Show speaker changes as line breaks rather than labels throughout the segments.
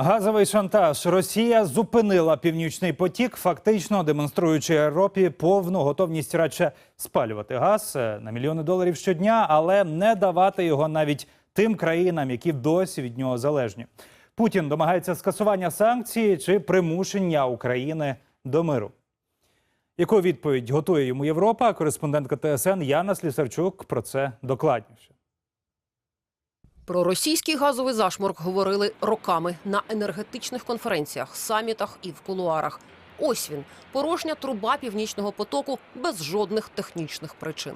Газовий шантаж. Росія зупинила північний потік, фактично демонструючи Європі повну готовність радше спалювати газ е, на мільйони доларів щодня, але не давати його навіть тим країнам, які досі від нього залежні. Путін домагається скасування санкцій чи примушення України до миру. Яку відповідь готує йому Європа? Кореспондентка ТСН Яна Слісарчук про це докладніше.
Про російський газовий зашморк говорили роками на енергетичних конференціях, самітах і в кулуарах. Ось він порожня труба північного потоку без жодних технічних причин.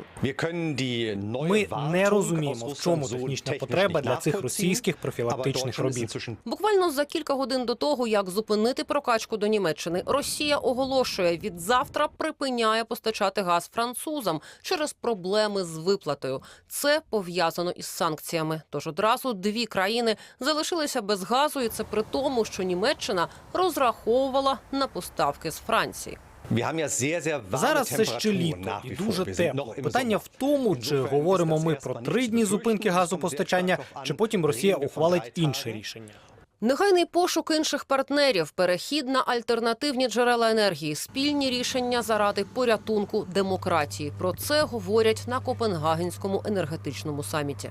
Ми не розуміємо, в чому технічна потреба для цих російських профілактичних робіт.
Буквально за кілька годин до того, як зупинити прокачку до Німеччини, Росія оголошує від завтра припиняє постачати газ французам через проблеми з виплатою. Це пов'язано із санкціями. Тож одразу дві країни залишилися без газу, і це при тому, що Німеччина розраховувала на поставки з Франції.
Зараз це ще літо і дуже тепло. Питання в тому, чи говоримо ми про три дні зупинки газопостачання, чи потім Росія ухвалить інше рішення.
Негайний пошук інших партнерів, перехід на альтернативні джерела енергії, спільні рішення заради порятунку демократії. Про це говорять на Копенгагенському енергетичному саміті.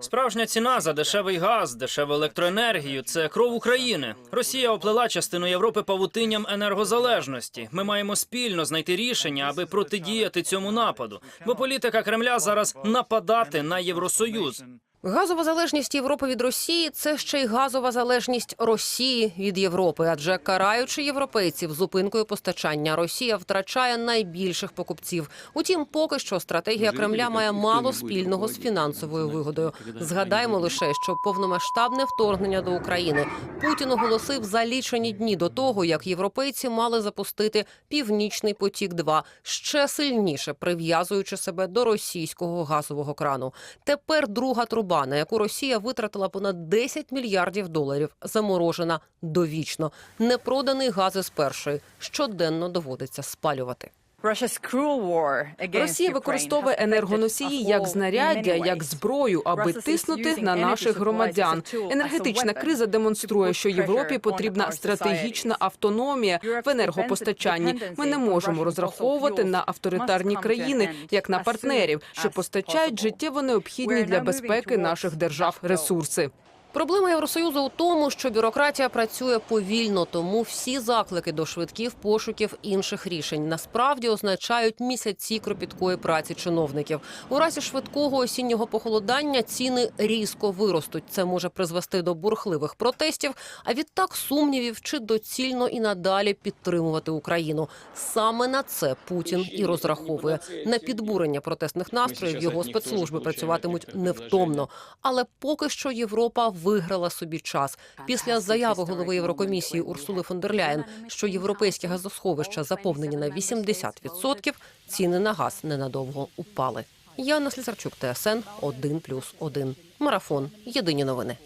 Справжня ціна за дешевий газ, дешеву електроенергію це кров України. Росія оплила частину Європи павутинням енергозалежності. Ми маємо спільно знайти рішення, аби протидіяти цьому нападу. Бо політика Кремля зараз нападати на Євросоюз.
Газова залежність Європи від Росії це ще й газова залежність Росії від Європи. Адже караючи європейців зупинкою постачання, Росія втрачає найбільших покупців. Утім, поки що стратегія Кремля має мало спільного з фінансовою вигодою. Згадаємо лише, що повномасштабне вторгнення до України Путін оголосив за лічені дні до того, як європейці мали запустити північний потік 2 ще сильніше прив'язуючи себе до російського газового крану. Тепер друга труба, на яку Росія витратила понад 10 мільярдів доларів, заморожена довічно. Непроданий газ із першої щоденно доводиться спалювати.
Росія використовує енергоносії як знаряддя, як зброю, аби тиснути на наших громадян. Енергетична криза демонструє, що Європі потрібна стратегічна автономія в енергопостачанні. Ми не можемо розраховувати на авторитарні країни, як на партнерів, що постачають життєво необхідні для безпеки наших держав ресурси.
Проблема Євросоюзу у тому, що бюрократія працює повільно, тому всі заклики до швидких пошуків інших рішень насправді означають місяці кропіткої праці чиновників. У разі швидкого осіннього похолодання ціни різко виростуть. Це може призвести до бурхливих протестів, а відтак сумнівів, чи доцільно і надалі підтримувати Україну. Саме на це Путін і розраховує на підбурення протестних настроїв. Його спецслужби працюватимуть невтомно. Але поки що Європа виграла собі час після заяви голови Єврокомісії Урсули фон дер Ляєн, що європейські газосховища заповнені на 80%, ціни на газ ненадовго упали. Яна Слісарчук, ТСН 1+,1. Марафон. Єдині новини.